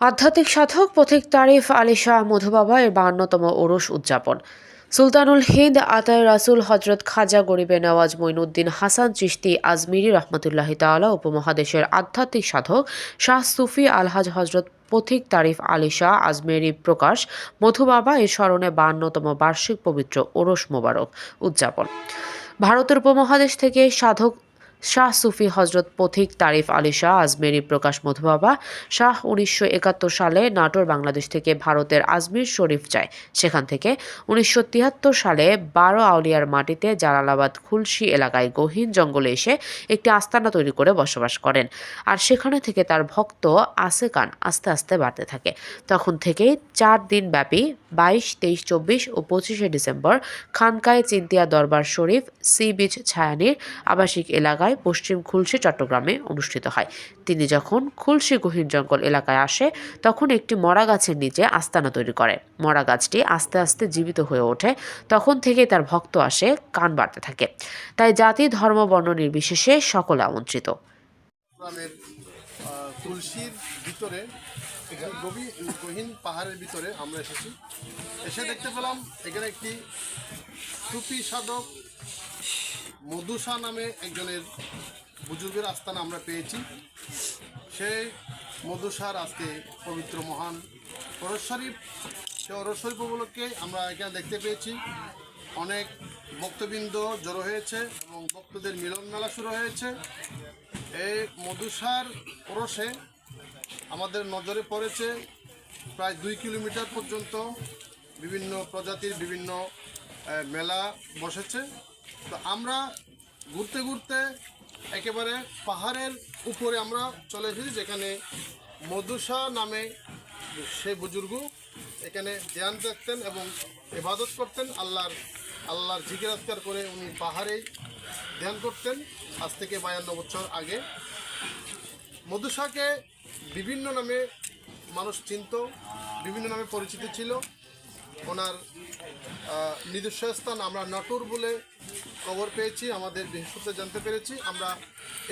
আধ্যাত্মিক সাধক পথিক তারিফ আলী শাহ মধুবাবা এর বাহান্নতম ওরস উদযাপন। সুলতানুল হিন্দ, আতায় রাসুল হজরত খাজা গরিবে নওয়াজ মঈনুদ্দিন হাসান, চিশতি আজমিরি রহমতুল্লাহ তাআলা উপমহাদেশের আধ্যাত্মিক সাধক শাহ সুফি আলহাজ হজরত পথিক তারিফ আলী শাহ আজমেরি প্রকাশ মধুবাবা এর স্মরণে বাহান্নতম বার্ষিক পবিত্র ওরস মোবারক উদযাপন। ভারতের উপমহাদেশ থেকে সাধক শাহ সুফি হজরত পথিক তারিফ আলী শাহ আজমেরি প্রকাশ মধুবাবা। শাহ উনিশশো একাত্তর সালে নাটোর, বাংলাদেশ থেকে ভারতের আজমির শরীফ যায়। সেখান থেকে উনিশশো তিয়াত্তর সালে বারো আউলিয়ার মাটিতে জালালাবাদ খুলশি এলাকায় গহীন জঙ্গলে এসে একটি আস্তানা তৈরি করে বসবাস করেন। আর সেখানে থেকে তার ভক্ত আসে কান আস্তে আস্তে বাড়তে থাকে। তখন থেকেই চার দিন ব্যাপী বাইশ, তেইশ, চব্বিশ ও পঁচিশে ডিসেম্বর খানকায় চিন্তিয়া দরবার শরীফ, সি বিচ, ছায়ানির আবাসিক এলাকায় পশ্চিম খুলশি, চট্টগ্রামে অনুষ্ঠিত হয়। তিনি যখন খুলশি গহীন জঙ্গল এলাকায় আসে, তখন একটি মরা গাছের নিচে আস্তানা তৈরি করে। মরা গাছটি আস্তে আস্তে জীবিত হয়ে ওঠে। তখন থেকে তার ভক্ত আসে, কান বাড়তে থাকে। তাই জাতি, ধর্ম, বর্ণ নির্বিশেষে সকলে আমন্ত্রিত। তুলসীর ভিতরে গহীন পাহাড়ের ভিতরে আমরা এসেছি। এসে দেখতে পেলাম এখানে একটি সুফি সাধক মধুসা নামে একজনের বুজুর্গের আস্থান আমরা পেয়েছি। সেই মধুসার আজকে পবিত্র মহান পরশ শরীফ। সে অরশ শরীফ উপলক্ষে আমরা এখানে দেখতে পেয়েছি। অনেক ভক্তবৃন্দ জড়ো হয়েছে এবং ভক্তদের মিলন মেলা শুরু হয়েছে। এই মধুসার ওরসে আমাদের নজরে পড়েছে প্রায় দুই কিলোমিটার পর্যন্ত বিভিন্ন প্রজাতির বিভিন্ন মেলা বসেছে। তো আমরা ঘুরতে ঘুরতে একেবারে পাহাড়ের উপরে আমরা চলে এসেছি, যেখানে মধুসা নামে সে বুজুর্গ এখানে ধ্যান রাখতেন এবং ইবাদত করতেন, আল্লাহর আল্লাহর জিকিরাজকার করে উনি পাহাড়েই ধ্যান করতেন। আজ থেকে বায়ান্ন বছর আগে। মধুসাকে বিভিন্ন নামে মানুষ চিনত, বিভিন্ন নামে পরিচিত ছিল। ওনার নিজস্ব স্থান আমরা নাটুর বলে খবর পেয়েছি, আমাদের বৃহস্পতি জানতে পেরেছি। আমরা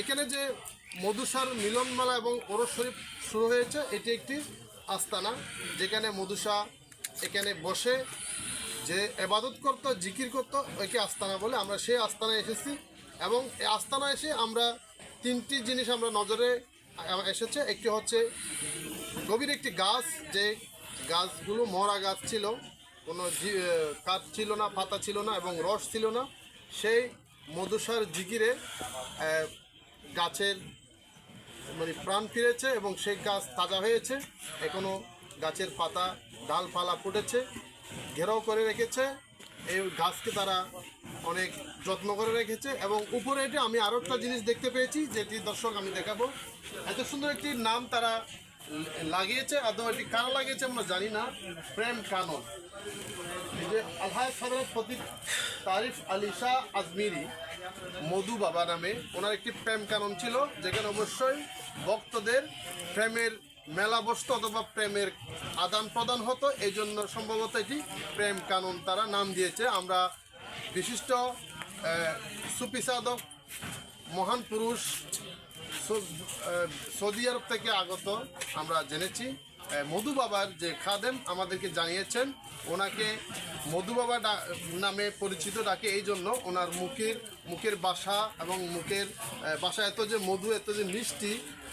এখানে যে মধুসার মিলনমেলা এবং ওরস শরীফ শুরু হয়েছে, এটি একটি আস্তানা, যেখানে মধুসা এখানে বসে যে এবাদত করতো, জিকির করতো, ওইকে আস্তানা বলে আমরা সেই আস্তানায় এসেছি। এবং এই আস্তানা এসে আমরা তিনটি জিনিস আমরা নজরে এসেছে, একটি হচ্ছে গভীর একটি গাছ, যে গাছগুলো মরা গাছ ছিল, কোনো কাঠ ছিল না, পাতা ছিল না এবং রস ছিল না। সেই মধুসার জিকিরে এ, গাছের মানে প্রাণ ফিরেছে এবং সেই গাছ তাজা হয়েছে। এখনও গাছের পাতা ডালপালা ফুটেছে ঘেরাও করে রেখেছে। এই গাছকে তারা অনেক যত্ন করে রেখেছে এবং উপরে এটি আমি আরও একটা জিনিস দেখতে পেয়েছি যেটি দর্শক আমি দেখাবো। এত সুন্দর একটি নাম তারা লাগিয়েছে আদৌ এটি কারা লাগিয়েছে আমরা জানি না। প্রেম কানন। যে আলহাজ সদর ফতিক তারিফ আলী শাহ আজমিরি মধু বাবা নামে ওনার একটি প্রেম কানন ছিল যেখানে অবশ্যই ভক্তদের প্রেমের মেলা বসত অথবা প্রেমের আদান প্রদান হতো। এই জন্য সম্ভবত এটি প্রেম কানন তারা নাম দিয়েছে। আমরা বিশিষ্ট আহ, সুফি সাধক মহান পুরুষ সৌদি আরব থেকে আগত আমরা জেনেছি। মধু বাবার যে খাদেম আমাদেরকে জানিয়েছেন, ওনাকে মধু বাবা নামে পরিচিত ডাকে এই জন্য ওনার মুখের মুখের বাসা এবং মুখের বাসা এত যে মধু, এত যে মিষ্টি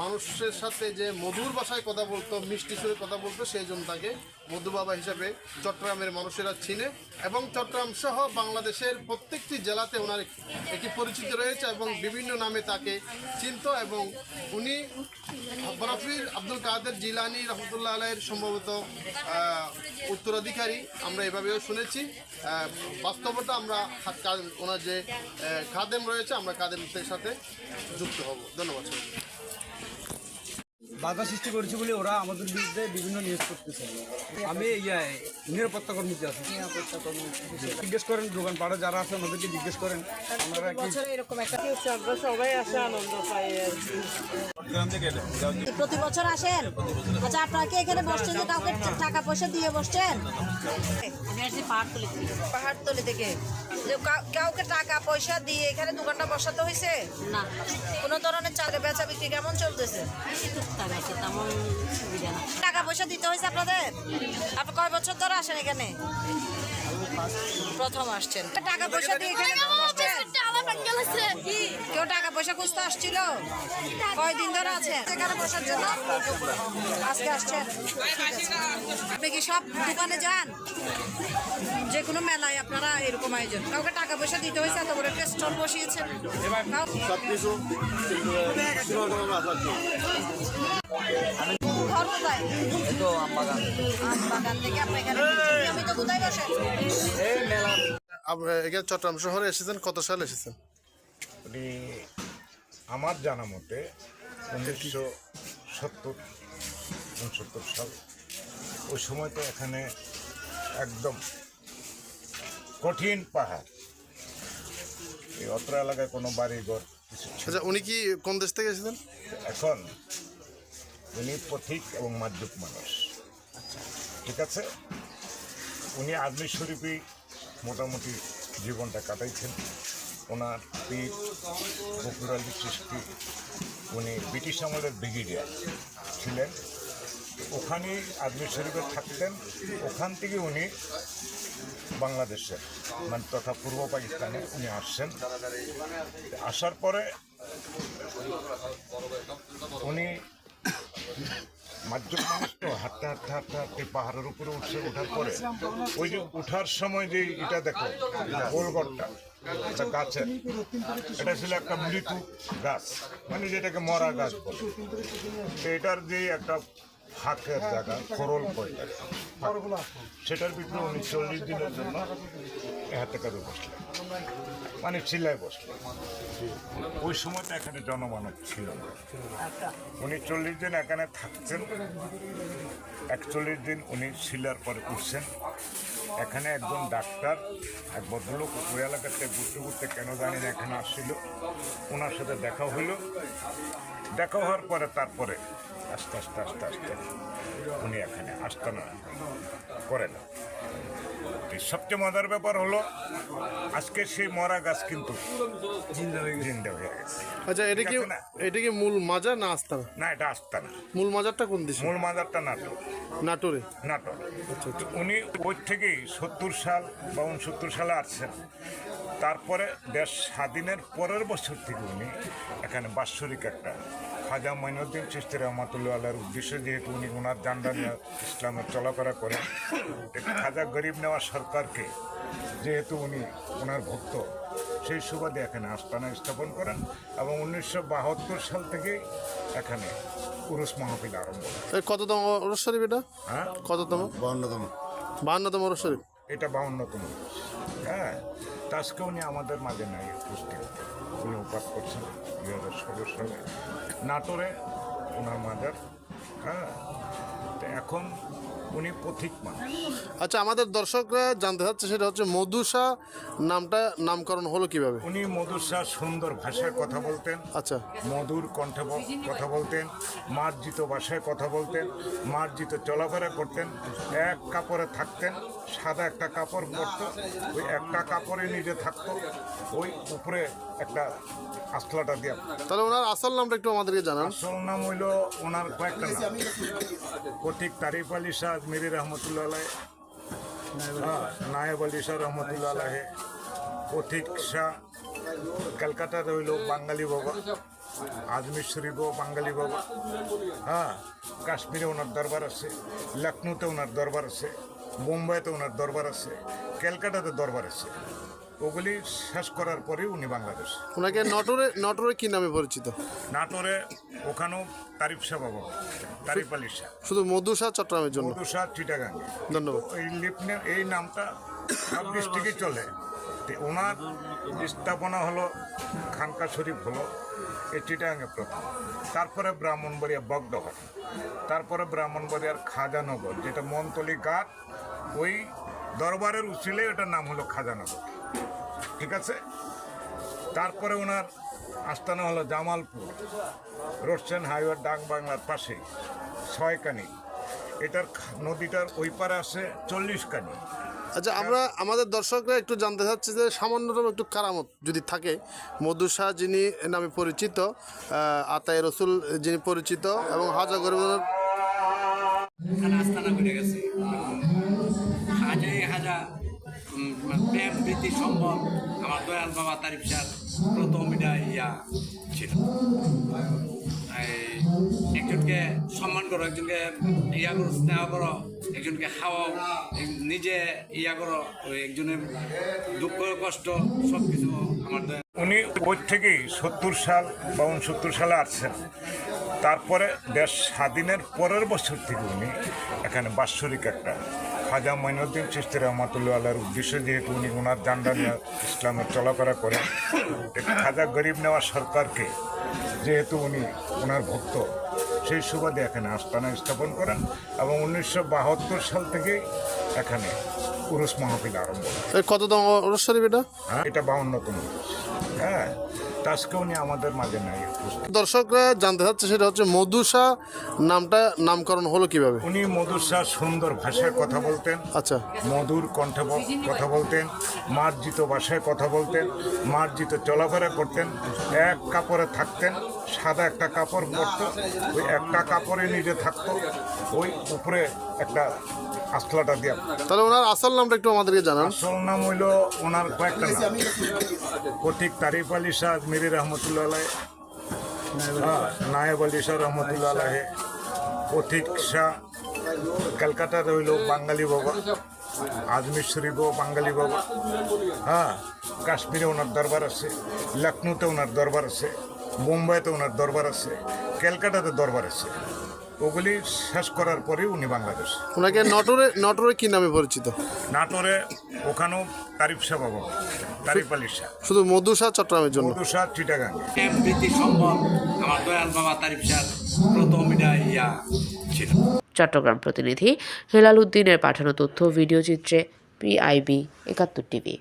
মানুষের সাথে যে মধুর ভাষায় কথা বলতো, মিষ্টি সুরে কথা বলতো, সেই জন্য তাকে মধু বাবা হিসাবে চট্টগ্রামের মানুষেরা চিনে এবং চট্টগ্রাম সহ বাংলাদেশের প্রত্যেকটি জেলাতে ওনার একটি পরিচিতি রয়েছে এবং বিভিন্ন নামে তাকে চিনত এবং উনি বরফির আব্দুল কাদের জিলানি রহমতুল্লাহ আলাইয়ের সম্ভবত উত্তরাধিকারী। আমরা এভাবেও শুনেছি। বাস্তবতা আমরা ওনার যে খাদেম রয়েছে, আমরা খাদেমদের সাথে যুক্ত হব। ধন্যবাদ। বাধা সৃষ্টি করেছে বলে ওরা আমাদের বিরুদ্ধে বিভিন্ন নিউজ করতেছে। আমি নিরাপত্তা কর্মীতে আছি নিরাপত্তা কর্মী। জিজ্ঞেস করেন দোকান পাড়ে যারা আছে ওনাদেরকে জিজ্ঞেস করেন। বছর এরকম একটা আমরা সবাই আসে আনন্দ পাই প্রতি বছর আসেন? আচ্ছা আপনারা কি এখানে বসছেন যে কাউকে টাকা পয়সা দিয়ে বসছেন? আমি আসছি পাহাড়তলি থেকে। পাহাড়তলি থেকে? কাউকে টাকা পয়সা দিয়ে এখানে দোকানটা বসাতে হয়েছে না। কোনো ধরনের চাকরি বেচা বিক্রি কেমন চলতেছে? বেশি টুকটাক আছে তেমন সুবিধা না। টাকা পয়সা দিতে হয়েছে আপনাদের? আপনি কয় বছর ধরে আসেন এখানে? প্রথম আসছেন। টাকা পয়সা দিয়ে এখানে কেউ টাকা পয়সা খুঁজতে আসছিল? কয়দিন ধরে আছেন? এখানে বসার জন্য? আজকে আসছেন? আপনি কি সব দোকানে যান? যে কোনো মেলায় আপনারা এরকম আয়োজন। কাউকে টাকা পয়সা দিতে হয়েছে এত বড় একটা স্টল বসিয়েছেন। ঘর কোথায় আমবাগান থেকে আপনি এখানে আমি তো কোথায় বসেন? আপনারা এখানে চট্টগ্রাম শহরে এসেছেন? কত সালে এসেছেন? উনি আমার জানা মতে উনিশশো সত্তর উনসত্তর সাল ওই সময় তো এখানে একদম কঠিন পাহাড়। এই অত্র এলাকায় কোনো বাড়িঘর কিছু ছিল আচ্ছা উনি কি কোন দেশ থেকে এসেছেন? এখন উনি পথিক এবং মাদ্যুক মানুষ। ঠিক আছে? উনি আজমির শরীফই মোটামুটি জীবনটা কাটাইছেন। ওনার পীর বকুর আলী সৃষ্টি, উনি ব্রিটিশ আমলের ব্রিগেডিয়ার ছিলেন। ওখানেই আজমির শরীফে থাকতেন। ওখান থেকে উনি বাংলাদেশে মানে তথা পূর্ব পাকিস্তানে উনি আসছেন। আসার পরে উনি মাধ্যম মানুষ তো, হাঁটতে হাঁটতে হাঁটতে হাঁটতে পাহাড়ের উপরে উঠছে, ওঠার পরে। ওই যে উঠার সময় যে এটা দেখো গোলগড়টা একটা গাছের। এটা ছিল একটা মৃত্যু গাছ মানে যেটাকে মরা গাছ বলে। এটার যে একটা ফাঁকের জায়গা, খরল কয়টা সেটার ভিতরে উনি চল্লিশ দিনের জন্য হাতে কাজে বসলেন। মানে চিল্লায় বসলেন। ওই সময়টা এখানে জনমানব ছিল না। উনি চল্লিশ দিন এখানে থাকছেন একচল্লিশ দিন উনি শিলার পরে উঠছেন। এখানে একজন ডাক্তার, এক ভদ্রলোক ওই এলাকাতে ঘুরতে ঘুরতে কেন জানি না এখানে আসছিল। ওনার সাথে দেখা হইল। দেখা হওয়ার পরে তারপরে। আস্তে আস্তে আস্তে আস্তে। উনি এখানে আস্তানা করেন এই সবচেয়ে মজার ব্যাপার হলো আজকে সেই মরা গাছ কিন্তু জিন্দা হয়ে গেছে। আচ্ছা এটা কি না? এটা কি মূল মাজার না আস্তানা? না এটা আস্তানা। মূল মাজারটা কোন দেশে? মূল মাজারটা নাটক নাটোরে? নাটক তো উনি ওই থেকেই সত্তর সাল বা উনসত্তর সালে আসছেন। তারপরে দেশ স্বাধীনের পরের বছর থেকে উনি এখানে বাৎসরিক একটা খাজা মঈনুদ্দিন চিস্তি রহমতুল্লাহ আল্লাহর উদ্দেশ্যে যেহেতু উনি ওনার জান্ডা নিয়ে ইসলামের চলাফেরা করেন খাজা গরিব নেওয়া সরকারকে যেহেতু উনি ওনার ভক্ত সেই সুবাদে এখানে আস্তানা স্থাপন করেন এবং উনিশশো বাহাত্তর সাল থেকে এখানে পুরুষ মাহফিল আরম্ভ হয়। কততম ওরস শরীফ এটা? হ্যাঁ? কততম? বাউন্নতম। বাহান্নতম ওরস শরীফ। এটা বাউন্নতম। হ্যাঁ। তা আজকে উনি আমাদের মাঝে নাই উপস্থিত। উনি উপাস করছেন দুই হাজার ষোলো সালে নাটোরে ওনার মাজার। হ্যাঁ তো এখন উনি পথিক মানুষ। আচ্ছা আমাদের দর্শকরা জানতে চাচ্ছে সেটা হচ্ছে মধুসা নামটা নামকরণ হলো কীভাবে? উনি মধুসা সুন্দর ভাষায় কথা বলতেন। আচ্ছা। মধুর কণ্ঠে কথা বলতেন মার্জিত ভাষায় কথা বলতেন মার্জিত চলাফেরা করতেন এক কাপড়ে থাকতেন সাদা একটা কাপড় পরতো ওই একটা কাপড়ে নিজে থাকতো ওই উপরে একটা আসলাটা দিয়ে। তাহলে ওনার আসল নামটা একটু আমাদেরকে জানান। আসল নাম হইল ওনার কয়েকটা নাম। প্রতীক তারিফ আলী শাহ আজমিরি রহমতুল্লাহ আলাই হ্যাঁ, নায়েব আলী শাহ রহমতুল্লাহ আলাহে পথিক শাহ কলকাতার হইল বাঙালি বাবা। আজমির শরীফও বাঙালি বাবা। হ্যাঁ কাশ্মীরে ওনার দরবার আছে লখনৌতে ওনার দরবার আছে। মুম্বাইতে ওনার দরবার আছে ক্যালকাটাতে দরবার আছে। ওগুলি শেষ করার পরেই উনি বাংলাদেশ। ওনাকে নটরে নটরে কি নামে পরিচিত? নাটোরে ওখানেও তারিফ শাহ বাবা তারিফ আলী শাহ শুধু মধুসা চট্টগ্রামের জন্য? মধু শাহ চিটাগাঙ্গে ধন্যবাদ। এই লিপনে এই নামটা সব ডিস্ট্রিক্টে চলে। ওনার স্থাপনা হলো খানকা শরীফ হলো এই চিটাগাঙ্গে প্রথম। তারপরে ব্রাহ্মণবাড়িয়া বগডহর তারপরে ব্রাহ্মণবাড়িয়ার খাজানগর, যেটা মনতলি ঘাট, ওই দরবারের উচিলে ওটার নাম হলো খাজানগর। ঠিক আছে? তারপরে ওনার আস্তানা হলো জামালপুর রোডসেন হাইওয়ে ডাক বাংলার পাশে, ছয়কানি। এটার নদীটার ওই পারে আছে চল্লিশ কানি আচ্ছা আমরা আমাদের দর্শকরা একটু জানতে চাচ্ছি যে সামান্যতম একটু কারামত যদি থাকে মধুসা যিনি নামে পরিচিত আতাই রসুল যিনি পরিচিত এবং হাজা করে হাজা ইয়া ছিল। একজনকে সম্মান করো, একজনকে ইয়া করো, স্নেহ করো, একজনকে খাওয়াও নিজে ইয়া করো একজনের দুঃখ, কষ্ট সব কিছু আমার উনি ওই থেকেই সত্তর সাল বা উনসত্তর সালে আসছেন। তারপরে দেশ স্বাধীনের পরের বছর থেকে উনি এখানে বাৎসরিক একটা খাজা মঈনুদ্দিন চিস্তি রহমতুল্লাহ আল্লাহর উদ্দেশ্যে যেহেতু উনি ওনার জান্ডা ইসলামের চলাফেরা করেন খাজা গরিব নেওয়া সরকারকে যেহেতু উনি ওনার ভক্ত সেই সুবাদে এখানে আস্তানা স্থাপন করেন এবং উনিশশো বাহাত্তর সাল থেকেই এখানে পুরুষ মাহফিল আরম্ভ কততম ওরস শরীফ এটা? হ্যাঁ এটা বাউন্নতম হ্যাঁ তা আজকে উনি আমাদের মাঝে নাই। দর্শকরা জানতে চাচ্ছে সেটা হচ্ছে মধুসা নামটা নামকরণ হলো কীভাবে? উনি শাহ সুন্দর ভাষায় কথা বলতেন। আচ্ছা। মধুর কণ্ঠে কথা বলতেন মার্জিত ভাষায় কথা বলতেন মার্জিত চলাফেরা করতেন এক কাপড়ে থাকতেন সাদা একটা কাপড় পরতো ওই একটা কাপড়ে নিজে থাকতো ওই উপরে একটা আসলাটা দিয়ে। তাহলে ওনার আসল নামটা একটু আমাদেরকে জানান। আসল নাম হইল ওনার কয়েকটা নাম। প্রতীক তারিফ আলী শাহ আজমিরি রহমতুল্লাহ হ্যাঁ, নায়েব আলী শাহ রহমতুল্লাহ আলাহে শাহ কলকাতার হইল বাঙালি বাবা। আজমির শরীফও বাঙালি বাবা। হ্যাঁ কাশ্মীরে ওনার দরবার আছে লখনৌতে ওনার দরবার আছে। মুম্বাইতে ওনার দরবার আছে ক্যালকাটাতে দরবার আছে। ওগুলি শেষ করার পরেই উনি বাংলাদেশ। ওনাকে নটরে নটরে কি নামে পরিচিত? নাটোরে ওখানেও তারিফ শাহ বাবা তারিফ আলী শাহ। শুধু মধুসা চট্টগ্রামের জন্য? মধু শাহ চিটাগাং। বৃদ্ধি সম্ভব আমার দয়াল বাবা তারিফ সার প্রথম ইয়া ছিল। চট্টগ্রাম প্রতিনিধি হেলাল উদ্দিনের পাঠানো তথ্য ভিডিও চিত্রে পিআইবি একাত্তর টিভি।